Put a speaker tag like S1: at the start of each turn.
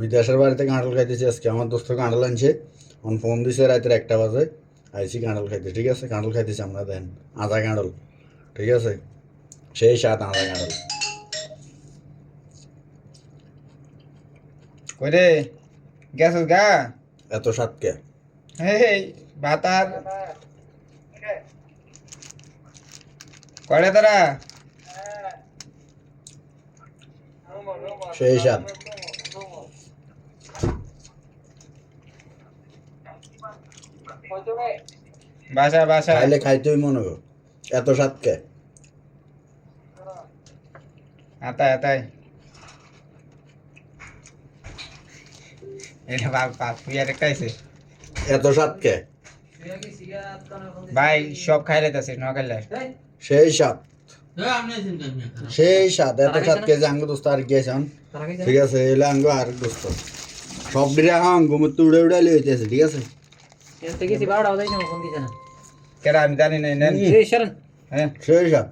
S1: বিদেশের বাড়িতে কাঁঠাল খাইতেছি আজকে। আমার দোস্ত কাঁঠাল আনছে। অন ফোন দিছে রাতের একটা বাজে। আইসি কাঁঠাল খাইতে ঠিক আছে? কাঁঠাল খাইতেছি আমরা দেন। আদা কাঁঠাল ঠিক আছে? সেই স্বাদ আদা কাঁঠাল।
S2: কই রে? গেছস গা?
S1: এত স্বাদ কে?
S2: হেই ভাতার কয়টা তারা?
S1: সেই স্বাদ।
S2: বাসা বাসা
S1: খাইলে খাইতেই মনে হবে। এত স্বাদ কে?
S2: আতাই আতাই। এটা বাপ বাপ আর একটা
S1: এত স্বাদ কে?
S2: ভাই সব খাই লাইতাছিস ন খাইলে
S1: সেই স্বাদ। সেই স্বাদ। এত স্বাদ কে যে আঙ্গ দোস্ত আর গিয়েছেন ঠিক আছে এলে আঙ্গ আর দোস্ত। সব দিলে আঙ্গ মতো উড়ে উড়ে লইতেছে ঠিক আছে?
S2: यांचं किती बावडा होता इथे
S1: मग
S2: कोणती
S1: जण केडा आम्ही जाणे नाही नाही शरण। हं? शेळशा